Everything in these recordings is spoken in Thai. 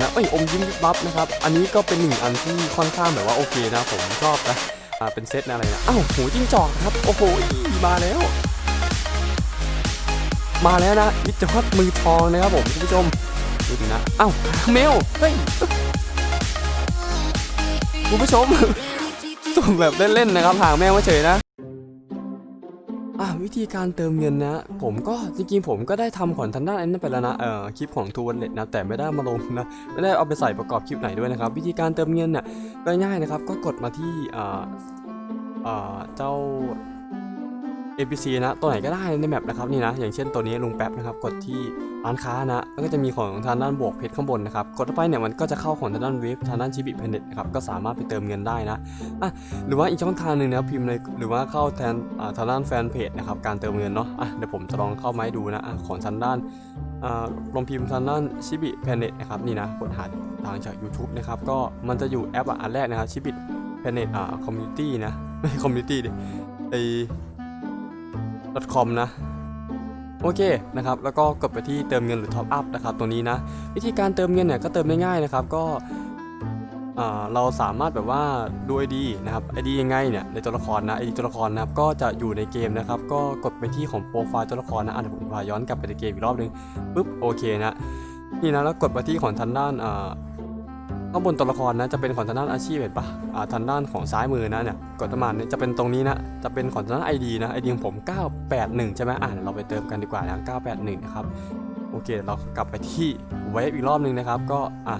นะเอ้ยอมยิ้มวิบวับนะครับ อันนี้ก็เป็นหนึ่งอันที่ค่อนข้างแบบว่าโอเคนะ ผมชอบนะอ่าเป็นเซตอะไรนะอ้าวหูจิ้งจอกครับ โอ้โหมาแล้ว มาแล้วนะวิจวัตมือทองนะครับผมคุณผู้ชมดูถึงนะอ้าวเมลเฮ้ยคุณผู้ชมสุ่มแบบเล่นๆนะครับหางแมวมาเฉยนะ อะวิธีการเติมเงินนะ ผมก็จริงๆผมก็ได้ทำของทางด้านอันนั้นไปแล้วนะเอ่อคลิปของทูวันเล็ตนะแต่ไม่ได้มาลงนะไม่ได้เอาไปใส่ประกอบคลิปไหนด้วยนะครับ วิธีการเติมเงินเนี่ยก็ง่ายนะครับ ก็กดมาที่อ่าอ่าเจ้า NPC นะตัวไหนก็ได้ในแมปนะครับนี่นะอย่างเช่นตัวนี้ลุงแป๊บนะครับกดที่ร้านค้านะแล้วก็จะมีของทางด้านบวกเพชรข้างบนนะครับกดเข้าไปเนี่ยมันก็จะเข้าของทางด้านเว็บทางด้านชิบิเพนเน็ตนะครับก็สามารถไปเติมเงินได้นะอะหรือว่าอีกช่องทางหนึ่งนะครับพิมพ์ในหรือว่าเข้าแทนอ่าทางด้านแฟนเพจนะครับการเติมเงินเนาะอะเดี๋ยวผมจะลองเข้ามาให้ดูนะอะของทางด้านอ่าลองพิมพ์ทางด้านชิบิเพนเน็ตนะครับนี่นะกดหาทางจาก YouTube นะครับก็มันจะอยู่แอปอันแรกนะครับชิบิเพนเน็ตอ่าคอมมูนิตี้นะไม่คอมมูนิตี้ดิไอ .com นะโอเคนะครับแล้วก็กดไปที่เติมเงินหรือ Top Up นะครับตัวนี้นะ วิธีการเติมเงินเนี่ยก็เติมได้ง่ายนะครับก็เราสามารถแบบว่าดู ID นะครับ ID ยังไงเนี่ยในตัวละครนะ ID ตัวละครนะครับก็จะอยู่ในเกมนะครับ ก็กดไปที่ของโปรไฟล์ตัวละครนะอะเดี๋ยวผมพาย้อนกลับไปในเกมอีกรอบนึงปุ๊บโอเคนะนี่นะแล้วกดไปที่ของทางด้านอ่า ข้างบนตัวละครนะจะเป็นของทางด้านอาชีพเห็นปะอ่าทางด้านของซ้ายมือนะเนี่ยกดประมาณนี่จะเป็นตรงนี้นะจะเป็นของทางด้านไอดีนะ ID ของผม 981 ใช่ไหมอ่าเราไปเติมกันดีกว่านะ981 นะครับ โอเค เรากลับไปที่เวฟอีกรอบหนึ่งนะครับ ก็อะ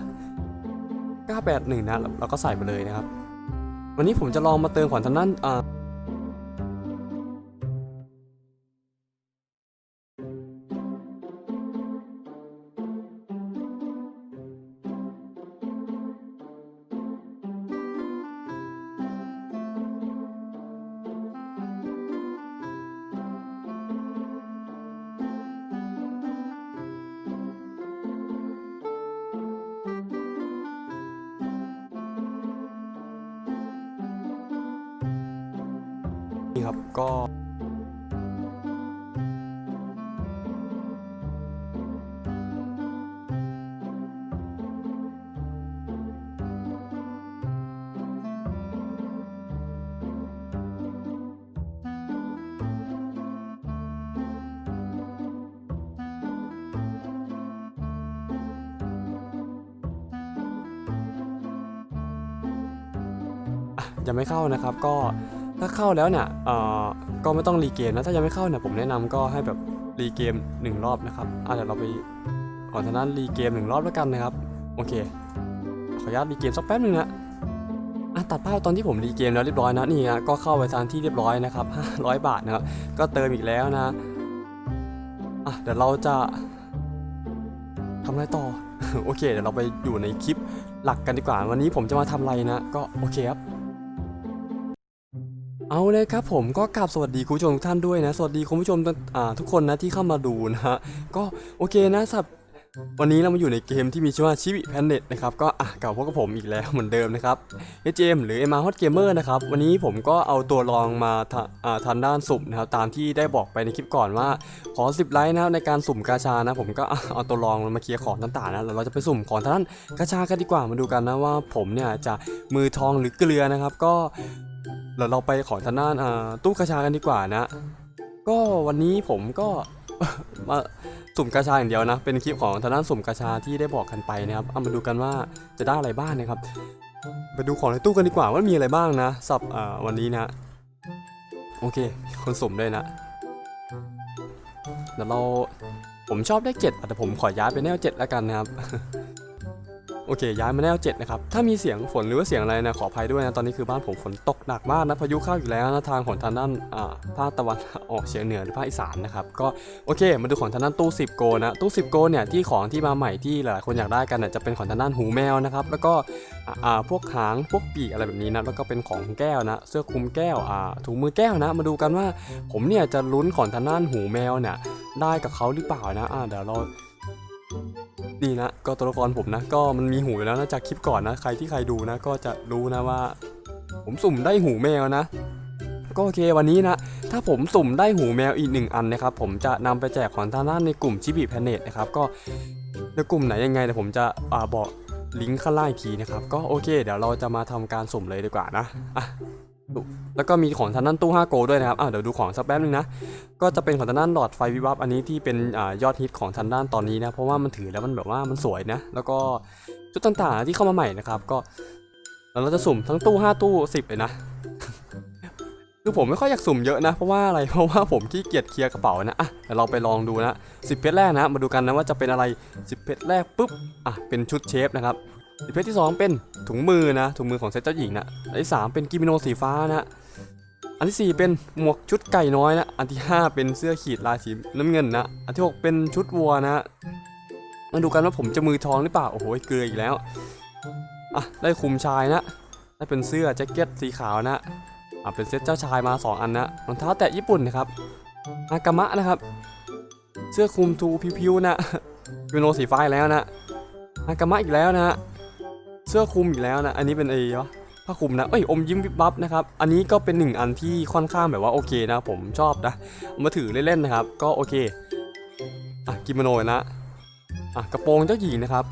981 นะเราเราก็ใส่ไปเลยนะครับ วันนี้ผมจะลองมาเติมของทางด้านอ่า ครับก็ยังไม่เข้านะครับก็ ถ้าเข้าแล้วเนี่ยเอ่อก็ไม่ต้องรีเกมนะถ้ายังไม่เข้าเนี่ยผมแนะนำก็ให้แบบรีเกมหนึ่งรอบนะครับอะเดี๋ยวเราไปขอทางด้นรีเกมหนึ่งรอบแล้วกันนะครับโอเค ขออนุญาตรีเกมสักแป๊บหนึงนะอะตัดภาพตอนที่ผมรีเกมแล้วเรียบร้อยนะนี่นะก็เข้าไปทางที่เรียบร้อยนะครับ500 บาทนะครับก็เติมอีกแล้วนะอะเดี๋ยวเราจะทำอะไรต่อโอเคเดี๋ยวเราไปอยู่ในคลิปหลักกันดีกว่า วันนี้ผมจะมาทำอะไรนะ ก็โอเคครับ เอาเลยครับผมก็กราบสวัสดีคุณผู้ชมทุกท่านด้วยนะสวัสดีคุณผู้ชมทุกคนนะที่เข้ามาดูนะฮะก็โอเคนะสับวันนี้เรามาอยู่ในเกมที่มีชื่อว่าชิบิแพนเน็ตนะครับก็อะกลับพบกับผมอีกแล้วเหมือนเดิมนะครับเอเจมหรือเอ็มาฮอตเกมเมอร์นะครับวันนี้ผมก็เอาตัวรองมาทาอ่าทางด้านสุ่มนะครับตามที่ได้บอกไปในคลิปก่อนว่า ขอ 10 ไลค์นะในการสุ่มกาชานะ ผมก็เอาตัวรองมาเคลียร์ของต่างๆนะแล้วเราจะไปสุ่มของทางด้านกาชากันดีกว่ามาดูกันนะว่าผมเนี่ยจะมือทองหรือเกลือนะครับก็ ดี๋ยวเราไปขอทางด้านตู้กระชากันดีกว่านะ ก็วันนี้ผมก็มาสุ่มกระชาอย่างเดียวนะ เป็นคลิปของทางด้านสุ่มกระชาที่ได้บอกกันไปนะครับเอามาดูกันว่าจะได้อะไรบ้างนะครับ ไปดูของในตู้กันดีกว่าว่ามีอะไรบ้างนะสับวันนี้นะโอเค คนสุ่มด้วยนะเดี๋ยวเราผมชอบเลขเจ็ดแต่ผมขอย้ายไปแนวเจ็ดแล้วกันนะครับ โอเค ย้ายมาแนวเจ็ดนะครับ ถ้ามีเสียงฝนหรือว่าเสียงอะไรนะขออภัยด้วยนะตอนนี้คือบ้านผมฝนตกหนักมากนะพายุเข้าอยู่แล้วนะทางของทางด้านอ่าภาคตะวันออกเฉียงเหนือหรือภาคอีสานนะครับก็โอเค มาดูของทางด้านตู้ 10 โกนะตู้ 10 โกเนี่ยที่ของที่มาใหม่ที่หลายคนอยากได้กันเนี่ยจะเป็นของทางด้านหูแมวนะครับแล้วก็อ่าอ่าพวกหางพวกปีกอะไรแบบนี้นะแล้วก็เป็นของแก้วนะเสื้อคลุมแก้วอ่าถุงมือแก้วนะ มาดูกันว่าผมเนี่ยจะลุ้นของทางด้านหูแมวเนี่ยได้กับเขาหรือเปล่านะอ่าเดี๋ยวเรา นี่นะก็ตัวละครผมนะก็มันมีหูอยู่แล้วนะจากคลิปก่อนนะใครที่ใครดูนะ ก็จะรู้นะว่า ผมสุ่มได้หูแมวนะก็โอเควันนี้นะถ้าผมสุ่มได้หูแมวอีกหนึ่งอันนะครับผมจะนำไปแจกของทางด้านในกลุ่มชิบิแพเน็ตนะครับก็ในกลุ่มไหนยังไงเดี๋ยวผมจะอบอกลิงก์ข้างล่างอีกทีนะครับก็โอเค เดี๋ยวเราจะมาทำการสุ่มเลยดีกว่านะอะ แล้วก็มีของทางด้านตู้5โกด้วยนะครับอะเดี๋ยวดูของสักแป๊บนึงนะ ก็จะเป็นของทางด้านหลอดไฟวิวับอันนี้ที่เป็นอ่ายอดฮิตของทางด้านตอนนี้นะ เพราะว่ามันถือแล้วมันแบบว่ามันสวยนะ แล้วก็ชุดต่างๆที่เข้ามาใหม่นะครับ ก็แล้วเราจะสุ่มทั้งตู้ 5 ตู้ 10 เลยนะ คือผมไม่ค่อยอยากสุ่มเยอะนะ เพราะว่าอะไร เพราะว่าผมขี้เกียจเคลียร์กระเป๋านะ อะเดี๋ยวเราไปลองดูนะ10เพชรแรกนะ มาดูกันนะว่าจะเป็นอะไร 10เพชรแรกปุ๊บ อะ เป็นชุดเชฟนะครับ เพชรที่ 2 เป็นถุงมือนะ ถุงมือของเซตเจ้าหญิงนะอันที่ 3 เป็นกิโมโนสีฟ้านะอันที่ 4 เป็นหมวกชุดไก่น้อยนะ อันที่ 5 เป็นเสื้อขีดลายสีน้ำเงินนะ อันที่ 6 เป็นชุดวัวนะมาดูกันว่าผมจะมือทองหรือเปล่า โอ้โห เกลืออีกแล้ว อะ ได้คุมชายนะ ได้เป็นเสื้อแจ็คเก็ตสีขาวนะ อะ เป็นเซตเจ้าชายมา 2 อันนะ รองเท้าแตะญี่ปุ่นนะครับ อากามะนะครับ เสื้อคลุมทูพิวๆนะยูโนสีฟ้าอีกแล้วนะ อากามะอีกแล้วนะ สื้อคลุมอีกแล้วนะ อันนี้เป็นไอ้เหรอผ้าคลุมนะเอ้ยอมยิ้มวิบวับนะครับ อันนี้ก็เป็นหนึ่งอันที่ค่อนข้างแบบว่าโอเคนะ ผมชอบนะ มาถือเล่นๆนะครับ ก็โอเค อะกิโมโนนะ อะกระโปรงเจ้าหญิงนะครับ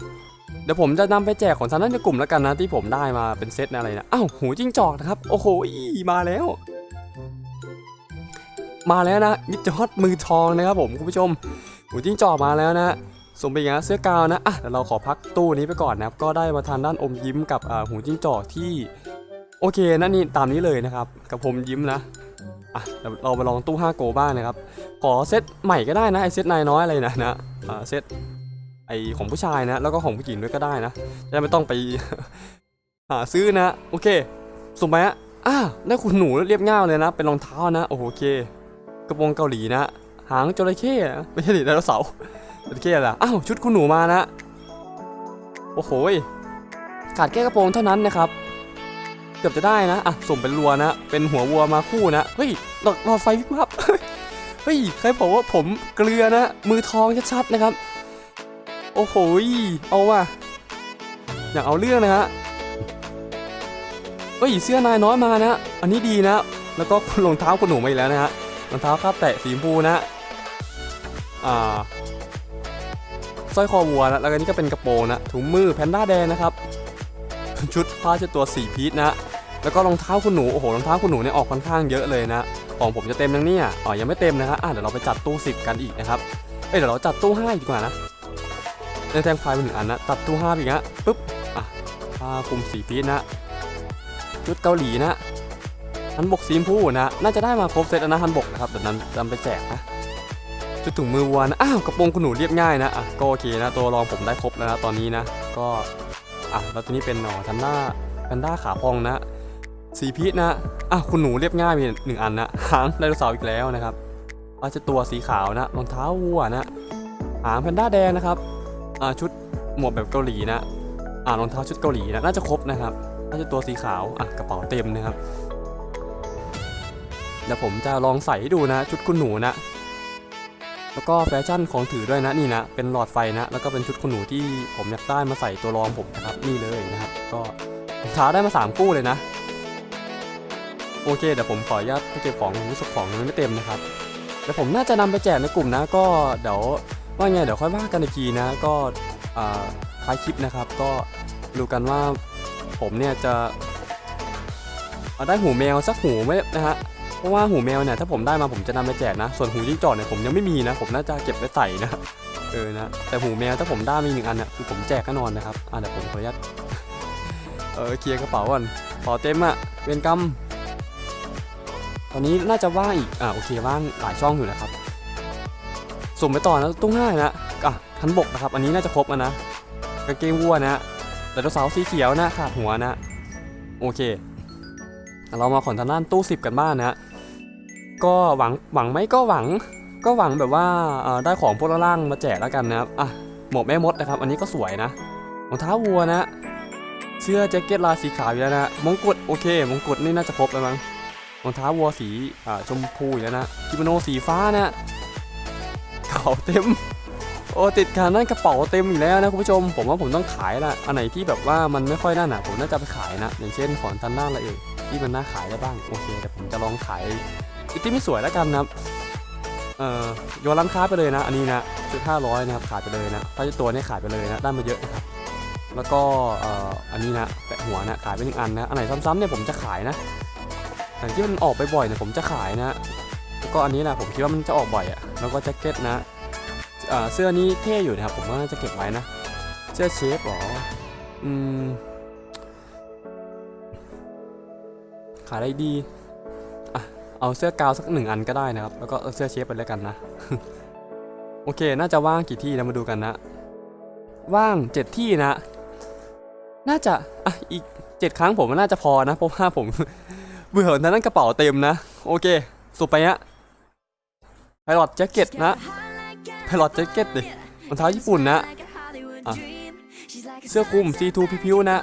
เดี๋ยวผมจะนำไปแจกของทางด้านในกลุ่มแล้วกันนะที่ผมได้มาเป็นเซตอะไรนะ อ้าวหูจิ้งจอกนะครับ โอ้โหมาแล้ว มาแล้วนะมิจฮอตมือทองนะครับผมคุณผู้ชมหูจิ้งจอกมาแล้วนะ สมเป็นอย่างนั้นเสื้อกาวนะอะเดี๋ยวเราขอพักตู้นี้ไปก่อนนะครับก็ได้มาทางด้านอมยิ้มกับหูจิ้งจอกที่โอเคนะนี่ตามนี้เลยนะครับกับผมยิ้มนะอะเดี๋ยวเราไปลองตู้5โกบ้างนะครับขอเซตใหม่ก็ได้นะไอเซตนายน้อยอะไรนะนะเซตไอของผู้ชายนะ แล้วก็ของผู้หญิงด้วยก็ได้นะจะไม่ต้องไปหาซื้อนะ โอเคสุ่มไปอะอะได้คุณหนูเรียบง่ายเลยนะ เป็นรองเท้านะ โอเค กระโปรงเกาหลีนะ หางจระเข้ไม่ใช่ดิไดโนเสาร์ จระเข้ล่ะอ้าวชุดคุณหนูมานะโอ้โหขาดแค่กระโปรงเท่านั้นนะครับเกือบจะได้นะอะสุ่มเป็นรัวนะ เป็นหัววัวมาคู่นะเฮ้ยหลอดหลอดไฟวิบวับเฮ้ยใครบอกว่าผมเกลือนะ มือทองชัดๆนะครับ โอ้โหเอาว่ะอยากเอาเรื่องนะฮะเฮ้ยเสื้อนายน้อยมานะ อันนี้ดีนะ แล้วก็รองเท้าคุณหนูมาอีกแล้วนะฮะรองเท้าคาบแตะสีชมพูนะอ่า สร้อยคอวัวนะแล้วก็นี่ก็เป็นกระโปรงนะถุงมือแพนด้าแดงนะครับชุดผ้าเช็ดตัวสีพีชนะแล้วก็รองเท้าคุณหนูโอ้โหรองเท้าคุณหนูเนี่ยออกค่อนข้างเยอะเลยนะของผมจะเต็มยังเนี่ยอ๋อยังไม่เต็มนะครับอะเดี๋ยวเราไปจัดตู้ 10 กันอีกนะครับเอ้ยเดี๋ยวเราจัดตู้5ดีกว่านะในแทงไฟล์เป็นหนึ่งอันนะตัดตู้5อีกนะปุ๊บอะผ้าคลุมสีพีชนะชุดเกาหลีนะฮันบกสีชมพูนะน่าจะได้มาครบเซตแล้วนะฮันบกนะครับเดี๋ยวนั้นจำไปแจกนะ ชุดถุงมือวัวนะอ้าวกระโปรงคุณหนูเรียบง่ายนะอะก็โอเคนะตัวรองผมได้ครบแล้วนะตอนนี้นะก็อะแล้วตัวนี้เป็นหนอทันด้าแพนด้าขาพองนะสีพีชนะอะคุณหนูเรียบง่ายมีหนึ่งอันนะหางไดโนเสาร์อีกแล้วนะครับอาจจะตัวสีขาวนะรองเท้าวัวนะหางแพนด้าแดงนะครับอ่าชุดหมวกแบบเกาหลีนะอ่ารองเท้าชุดเกาหลีนะน่าจะครบนะครับน่าจะตัวสีขาวอะกระเป๋าเต็มนะครับเดี๋ยวผมจะลองใส่ให้ดูนะ ชุดคุณหนูนะ แล้วก็แฟชั่นของถือด้วยนะนี่นะ เป็นหลอดไฟนะ แล้วก็เป็นชุดคุณหนูที่ผมอยากได้มาใส่ตัวรองผมนะครับนี่เลยนะครับก็ถ้าได้มาสามคู่เลยนะ โอเคเดี๋ยวผมขออนุญาตไปเก็บของรู้สึกของยังไม่เต็มนะครับเดี๋ยวผมน่าจะนำไปแจกในกลุ่มนะ ก็เดี๋ยวว่าไงเดี๋ยวค่อยว่ากันอีกทีนะ ก็ท้ายคลิปนะครับ ก็ดูกันว่าผมเนี่ยจะได้หูแมวสักหูไหมนะฮะ เพราะว่าหูแมวเนี่ยถ้าผมได้มาผมจะนำไปแจกนะ ส่วนหูจิ้งจอกเนี่ยผมยังไม่มีนะ ผมน่าจะเก็บไว้ใส่นะเออนะแต่หูแมวถ้าผมได้มีหนึ่งอันเนี่ยคือผมแจกแน่นอนนะครับอะเดี๋ยวผมขออนุญาตเออเคลียร์กระเป๋าก่อนขอเต็มอะเวรกรรมตอนนี้น่าจะว่างอีกอะโอเคว่างหลายช่องอยู่นะครับสุ่มไปต่อนะตุ้งห้านะอะทันบกนะครับอันนี้น่าจะครบนะกางเกงวัวนะแต่ตัวสาวสีเขียวนะขาดหัวนะโอเค เรามาขอนทางด้านตู้สิบกันบ้างนะ ก็หวังหวังไหมก็หวัง ก็หวังแบบว่าได้ของพวกล่างมาแจกแล้วกันนะครับอะหมวกแม่มดนะครับ อันนี้ก็สวยนะรองเท้าวัวนะเสื้อแจ็คเก็ตลายสีขาวอยู่แล้วนะมงกุฎโอเคมงกุฎนี่น่าจะครบแล้วมั้งรองเท้าวัวสีอ่าชมพูอยู่แล้วนะกิโมโนสีฟ้านะกระเป๋าเต็ม โอ้ติดการนั่นกระเป๋าเต็มอีกแล้วนะคุณผู้ชม ผมว่าผมต้องขายละอันไหนที่แบบว่ามันไม่ค่อยน่าหนาผมน่าจะไปขายนะ อย่างเช่นของทันด้านอะไรเอ่ยที่มันน่าขายได้บ้างโอเคเดี๋ยวผมจะลองขาย อีกที่ไม่สวยแล้วกันนะครับเอ่อโยนร้านค้าไปเลยนะ อันนี้นะชุด500นะครับขายไปเลยนะถ้าจะตัวนี้ขายไปเลยนะได้มาเยอะนะครับแล้วก็เอ่ออันนี้นะแปะหัวนะขายไปหนึ่งอันนะอันไหนซ้ำๆเนี่ยผมจะขายนะอันที่มันออกไปบ่อยเนี่ยผมจะขายนะแล้วก็อันนี้นะผมคิดว่ามันจะออกบ่อยอะแล้วก็แจ็คเก็ตนะเอ่อเสื้อนี้เท่อยู่นะครับผมว่าจะเก็บไว้นะเสื้อเชฟหรออืมขายอะไรดี เอาเสื้อกาวสักหนึ่งอันก็ได้นะครับ แล้วก็เสื้อเชฟไปแล้วกันนะ โอเค น่าจะว่างกี่ที่นะมาดูกันนะ ว่างเจ็ดที่นะ น่าจะอะอีกเจ็ดครั้งผมน่าจะพอนะเพราะว่าผมเบื่อนั้นกระเป๋าเต็มนะ โอเค สุดไปฮะไพลอตแจ็คเก็ตนะไพลอตแจ็คเก็ตดิรองเท้าญี่ปุ่นนะะเสื้อคลุมซีทูพิวๆนะ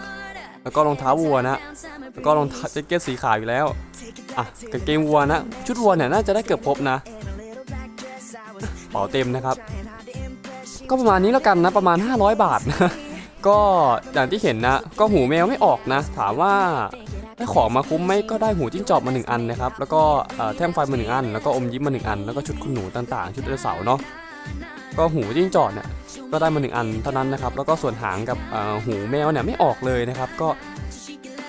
แล้วก็รองเท้าวัวนะ แล้วก็รองเท้าแจ็คเก็ตสีขาวอยู่แล้ว อะกางเกงวัวนะ ชุดวัวเนี่ยน่าจะได้เกือบครบนะเป๋าเต็มนะครับ ก็ประมาณนี้แล้วกันนะ ประมาณ 500 บาทนะ ก็อย่างที่เห็นนะ ก็หูแมวไม่ออกนะ ถามว่าได้ของมาคุ้มไหมก็ได้หูจิ้งจอกมาหนึ่งอันนะครับ แล้วก็แท่งไฟมาหนึ่งอัน แล้วก็อมยิ้มมาหนึ่งอัน แล้วก็ชุดคุณหนูต่างๆ ชุดไดโนเสาร์เนาะ ก็หูจิ้งจอกเนี่ยก็ได้มาหนึ่งอันเท่านั้นนะครับ แล้วก็ส่วนหางกับหูแมวเนี่ยไม่ออกเลยนะครับ ก็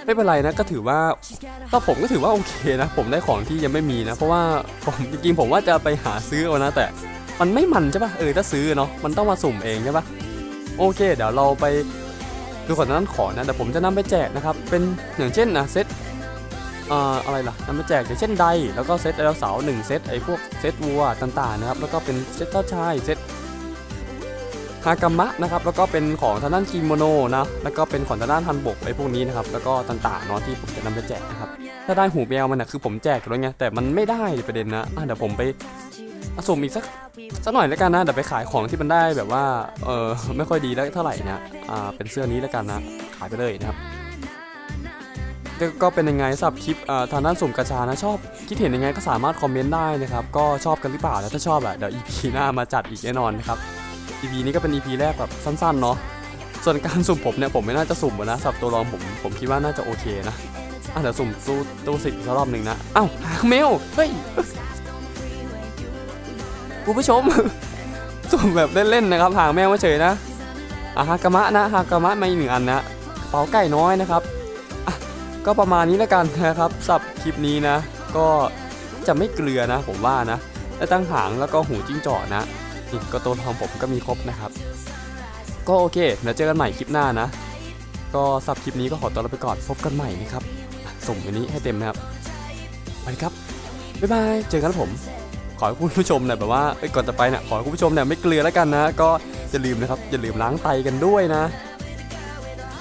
ไม่เป็นไรนะก็ถือว่าถ้าผมก็ถือว่าโอเคนะ ผมได้ของที่ยังไม่มีนะ เพราะว่าผมจริงๆผมว่าจะไปหาซื้อเอานะ แต่มันไม่มันใช่ปะเออถ้าซื้อเนาะมันต้องมาสุ่มเองใช่ปะโอเค เดี๋ยวเราไปดูก่อนนั้นขอนะแต่ผมจะนำไปแจกนะครับ เป็นอย่างเช่นนะเซต อะไรล่ะนำไปแจกอย่างเช่นไดแล้วก็เซตไดโนเสาร์หนึ่งเซตไอ้พวกเซตวัวต่างๆนะครับแล้วก็เป็นเซตเต้าชายเซตฮากามะนะครับแล้วก็เป็นของทางด้านกิโมโนนะแล้วก็เป็นของทางด้านฮันบกไอ้พวกนี้นะครับแล้วก็ต่างๆเนาะที่ผมจะนำไปแจกนะครับถ้าได้หูแมวมันนะคือผมแจกแล้วไงแต่มันไม่ได้ประเด็นนะอะเดี๋ยวผมไปอะสมอีกสักสักหน่อยแล้วกันนะเดี๋ยวไปขายของที่มันได้แบบว่าเออไม่ค่อยดีแล้วเท่าไหร่นะอ่าเป็นเสื้อนี้แล้วกันนะขายไปเลยนะครับ ก็ก็เป็นยังไงสำหรับคลิปทางด้านสุ่มกระชานะชอบคิดเห็นยังไงก็สามารถคอมเมนต์ได้นะครับก็ชอบกันหรือเปล่าแล้วถ้าชอบอะเดี๋ยว EP หน้ามาจัดอีกแน่นอนนะครับ EP นี้ก็เป็น EP แรกแบบสั้นๆเนาะส่วนการสุ่มผมเนี่ยผมไม่น่าจะสุ่มนะสำหรับตัวรองผมผมคิดว่าน่าจะโอเคนะอะเดี๋ยวสุ่มตู้ตู้สิบอีกสักรอบหนึ่งนะเอ้าหางแมวเฮ้ยคุณผู้ชมสุ่มแบบเล่นๆนะครับหางแมวไม่เฉยนะอะฮากามะนะฮากามะมาอีกหนึ่งอันนะกระเป๋าไก่น้อยนะครับ ก็ประมาณนี้แล้วกันนะครับสับคลิปนี้นะ ก็จะไม่เกลือนะ ผมว่านะและตั้งหางแล้วก็หูจิ้งจอกนะนี่ก็ตัวทองผมก็มีครบนะครับ ก็โอเคเดี๋ยวเจอกันใหม่คลิปหน้านะ ก็สับคลิปนี้ก็ขอตัวลาไปก่อนพบกันใหม่นะครับส่งอันนี้ให้เต็มนะครับไปครับบ๊ายบายเจอกันผมขอให้คุณผู้ชมเนี่ยแบบว่าก่อนจะไปเนี่ยขอให้คุณผู้ชมเนี่ยไม่เกลือแล้วกันนะ ก็อย่าลืมนะครับอย่าลืมล้างไตกันด้วยนะ